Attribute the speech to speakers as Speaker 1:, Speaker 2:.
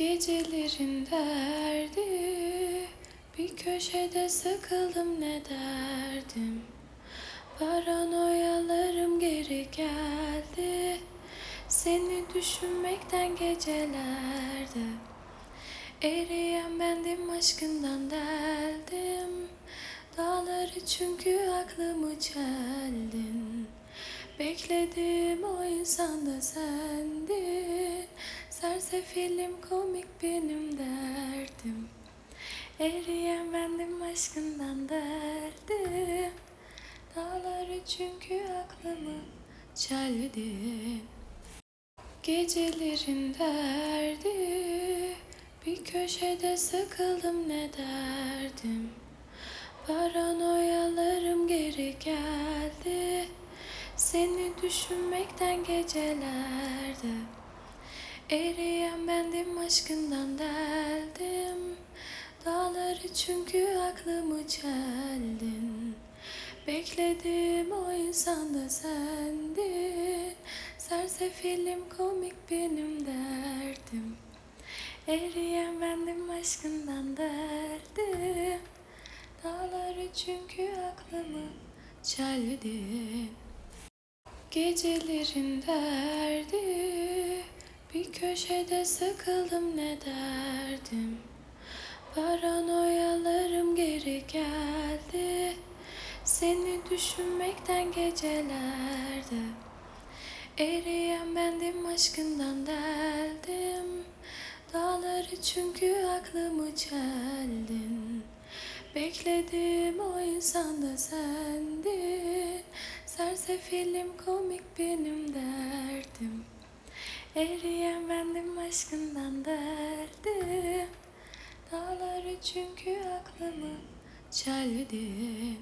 Speaker 1: Gecelerin derdi. Bir köşede sıkıldım ne derdim? Paranoyalarım geri geldi. Seni düşünmekten gecelerde Eriyen bendim aşkından deldim. Dağları çünkü aklımı çeldin. Bekledim o insan da sendin Sersefilim komik benim derdim. Eriyen bendim aşkından derdim. Dağları çünkü aklımı çeldin Gecelerin derdi Bir köşede sıkıldım ne derdim? Paranoyalarım geri geldi. Seni düşünmekten gecelerde Eriyen bendim aşkından deldim. Dağları çünkü aklımı çeldin. Bekledim o insan da sendin Sersefilim komik benim derdim. Eriyen bendim aşkından derdim Dağları çünkü aklımı çeldin. Gecelerin derdi Köşede sıkıldım ne derdim? Paranoyalarım geri geldi. Seni düşünmekten gecelerde Eriyen bendim aşkından deldim. Dağları çünkü aklımı çeldin. Bekledim o insan da sendin Sersefilim komik benim derdim Eriyen bendim aşkından derdim. Dağları çünkü aklımı çeldin